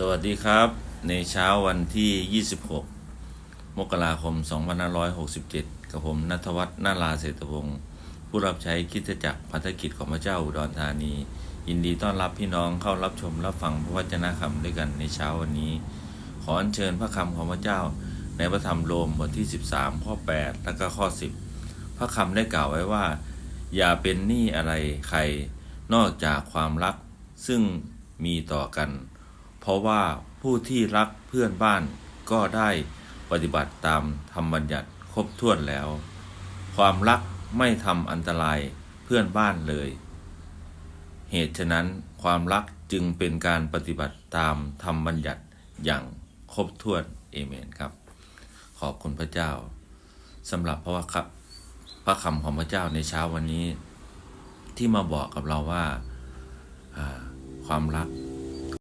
สวัสดีครับ ในเช้าวันที่ 26 มกราคม 2567 กับผมนัทวัฒน์นาลาเศรษฐวงศ์ผู้รับใช้คิดจักรพัฒกิจของพระเจ้าอุดรธานี ยินดีต้อนรับพี่น้องเข้ารับชมรับฟังพระวจนะคำด้วยกันในเช้าวันนี้ ขออัญเชิญพระคำของพระเจ้า ในพระธรรมโรมบทที่ 13 ข้อ 8 และก็ข้อ 10 พระคำได้กล่าวไว้ว่า อย่าเป็นหนี้อะไรใคร นอกจากความรักซึ่งมีต่อกัน ราะว่าผู้ที่รักเพื่อนบ้านก็ได้ปฏิบัติตามธรรมบัญญัติครบถ้วนแล้ว ความรักไม่ทำอันตรายเพื่อนบ้านเลย เหตุฉะนั้นความรักจึงเป็นการปฏิบัติตามธรรมบัญญัติอย่างครบถ้วนเอเมนครับ ขอบคุณพระเจ้าสำหรับพระวครับพระคำของพระเจ้าในเช้าวันนี้ ที่มาบอกกับเราว่าอ่าความรัก